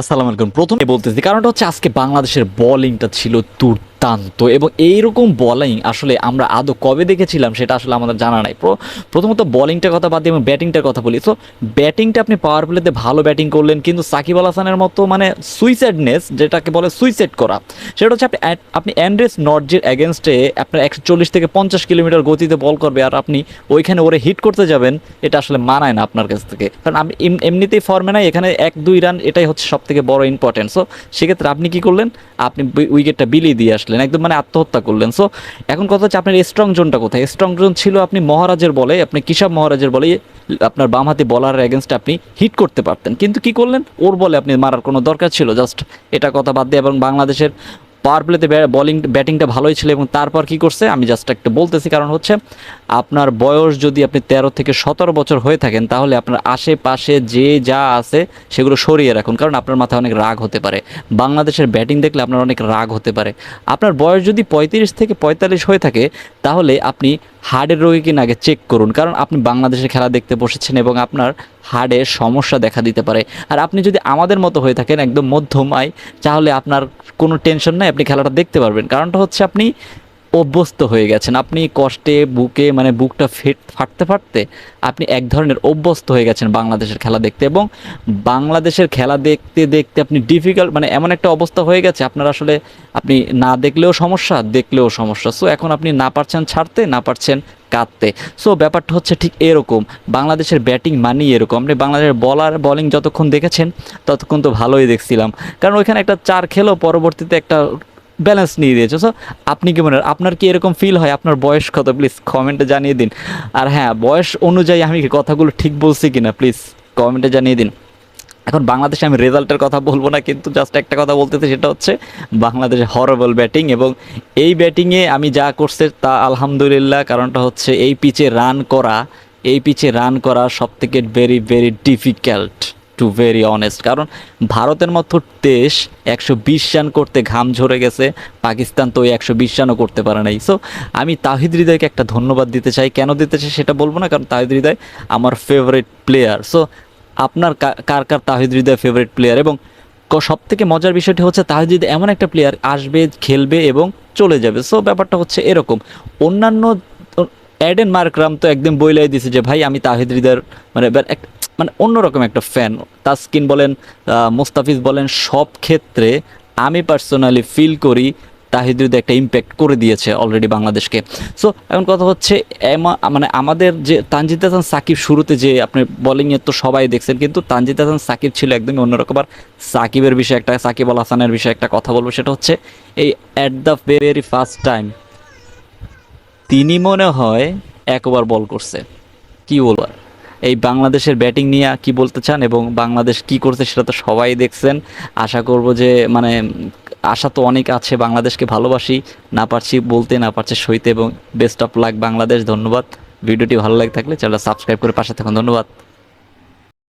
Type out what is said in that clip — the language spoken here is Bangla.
আসসালামু আলাইকুম। প্রথমে বলতেছি কারণটা হচ্ছে আজকে বাংলাদেশের বোলিংটা ছিল দুর্দান্ত এবং এইরকম বোলিং আসলে আমরা আদৌ কবে দেখেছিলাম সেটা আসলে আমাদের জানা নাই। প্রথমত বোলিংটার কথা বাদ দিয়ে আমি ব্যাটিংটার কথা বলি। তো ব্যাটিংটা আপনি পাওয়ার প্লেতে ভালো ব্যাটিং করলেন, কিন্তু সাকিব আল হাসানের মতো মানে সুইসাইডনেস যেটাকে বলে সুইসাইড করা, সেটা হচ্ছে আপনি আপনি অ্যান্ড্রেস নর্জের অ্যাগেনস্টে আপনার একশো চল্লিশ থেকে পঞ্চাশ কিলোমিটার গতিতে বল করবে আর আপনি ওইখানে ওরে হিট করতে যাবেন, এটা আসলে মানায় না আপনার কাছ থেকে। কারণ আপনি এমনিতেই ফর্মে নাই, এখানে এক দুই রান এটাই হচ্ছে সব থেকে বড় ইম্পর্টেন্ট সো সেক্ষেত্রে আপনি কি করলেন? আপনি উইকেটটা বিলিয়ে দিয়ে আসলেন। একদম মানে আত্মহত্যা করলেন। সো এখন কথা হচ্ছে আপনার স্ট্রং জোনটা কোথায়? স্ট্রং জোন ছিল আপনি মহারাজের বলে, আপনি কিসাব মহারাজের বলে, আপনার বাম হাতে বলার এগেনস্টে আপনি হিট করতে পারতেন। কিন্তু কি করলেন? ওর বলে আপনি মারার কোনো দরকার ছিল? জাস্ট এটা কথা বাদ দিয়ে, এবং বাংলাদেশের পাওয়ার প্লেতে বলিং ব্যাটিংটা ভালোই ছিল এবং তারপর কি করছে? আমি জাস্ট একটু বলতেছি, কারণ হচ্ছে আপনার বয়স যদি আপনি তেরো থেকে সতেরো বছর হয়ে থাকেন, তাহলে আপনার আশেপাশে যে যা আছে সেগুলো সরিয়ে রাখুন, কারণ আপনার মাথায় অনেক রাগ হতে পারে। বাংলাদেশের ব্যাটিং দেখলে আপনার অনেক রাগ হতে পারে। আপনার বয়স যদি পঁয়ত্রিশ থেকে পঁয়তাল্লিশ হয়ে থাকে, তাহলে আপনি হার্টের রোগী কিনা আগে চেক করুন। কারণ আপনি বাংলাদেশের খেলা দেখতে বসেছেন এবং আপনার হার্টে সমস্যা দেখা দিতে পারে। আর আপনি যদি আমাদের মতো হয়ে থাকেন একদম মধ্যম আয় তাহলে আপনার কোনো টেনশন নাই, আপনি খেলাটা দেখতে পারবেন। কারণটা হচ্ছে আপনি অভ্যস্ত হয়ে গেছেন। আপনি কষ্টে বুকে মানে বুকটা ফেট, ফাটতে ফাটতে আপনি এক ধরনের অভ্যস্ত হয়ে গেছেন বাংলাদেশের খেলা দেখতে এবং বাংলাদেশের খেলা দেখতে দেখতে আপনি ডিফিকাল্ট মানে এমন একটা অবস্থা হয়ে গেছে, আপনার আসলে আপনি না দেখলেও সমস্যা দেখলেও সমস্যা। সো এখন আপনি না পারছেন ছাড়তে, না পারছেন কাঁদতে। সো ব্যাপারটা হচ্ছে ঠিক এরকম, বাংলাদেশের ব্যাটিং মানেই এরকম। আপনি বাংলাদেশের বলার বলিং যতক্ষণ দেখেছেন, ততক্ষণ তো ভালোই দেখছিলাম। কারণ ওইখানে একটা চার খেলো, পরবর্তীতে একটা ব্যালেন্স নিয়ে দিয়েছে। সো আপনি কি মনে আপনার কি এরকম ফিল হয়? আপনার বয়স কত? প্লিজ কমেন্টে জানিয়ে দিন। আর হ্যাঁ বয়স অনুযায়ী আমি কি কথাগুলো ঠিক বলছি কিনা? প্লিজ কমেন্টে জানিয়ে দিন। এখন বাংলাদেশে আমি রেজাল্টের কথা বলব না, কিন্তু জাস্ট একটা কথা বলতেছি, সেটা হচ্ছে বাংলাদেশে হরেবল ব্যাটিং এবং এই ব্যাটিংয়ে আমি যা করছে তা আলহামদুলিল্লাহ, কারণটা হচ্ছে এই পিচে রান করা, এই পিচে রান করা সব থেকে very very difficult to very honest কারণ ভারতের মতো দেশ একশো বিশ রান করতে ঘাম ঝরে গেছে, পাকিস্তান তো ওই একশো বিশ রানও করতে পারে নাই। সো আমি তাহিদ হৃদয়কে একটা ধন্যবাদ দিতে চাই। কেন দিতে চাই সেটা বলব না, কারণ তাহিদ হৃদয় আমার ফেভারিট প্লেয়ার সো আপনার কার কার তাহিদ হৃদয় ফেভারিট প্লেয়ার এবং সব থেকে মজার বিষয়টি হচ্ছে তাহিদ হৃদয় এমন একটা প্লেয়ার আসবে, খেলবে এবং চলে যাবে। সো ব্যাপারটা হচ্ছে এরকম। অন্যান্য অ্যাডেন মার্করাম তো একদম বইলাই দিছে যে, ভাই, আমি তাহিদ হৃদয়ের মানে মানে অন্যরকম একটা ফ্যান তাসকিন বলেন মোস্তাফিজ বলেন, সব ক্ষেত্রে আমি পার্সোনালি ফিল করি তাহিদ হৃদয় একটা ইম্প্যাক্ট করে দিয়েছে অলরেডি বাংলাদেশকে। সো এখন কথা হচ্ছে মানে আমাদের যে তানজিদ হাসান সাকিব শুরুতে যে আপনি বোলিংয়ে তো সবাই দেখছেন, কিন্তু তানজিদ হাসান সাকিব ছিল একদমই অন্যরকম। আর সাকিবের বিষয়ে একটা, সাকিব আল হাসানের বিষয়ে একটা কথা বলব, সেটা হচ্ছে এই at the very first time তিনি মনে হয় একবার বল করছে। কি বলব আর? এই বাংলাদেশের ব্যাটিং নিয়ে কি বলতে চান এবং বাংলাদেশ কি করছে সেটা তো সবাই দেখছেন। আশা করব যে মানে আশা তো অনেক আছে, বাংলাদেশকে ভালোবাসি, না পারছি বলতে, না পারছি সইতে এবং বেস্ট অফ লাক বাংলাদেশ, ধন্যবাদ। ভিডিওটি ভালো লাগে থাকলে চ্যানেলটা সাবস্ক্রাইব করে পাশে থাকুন, ধন্যবাদ।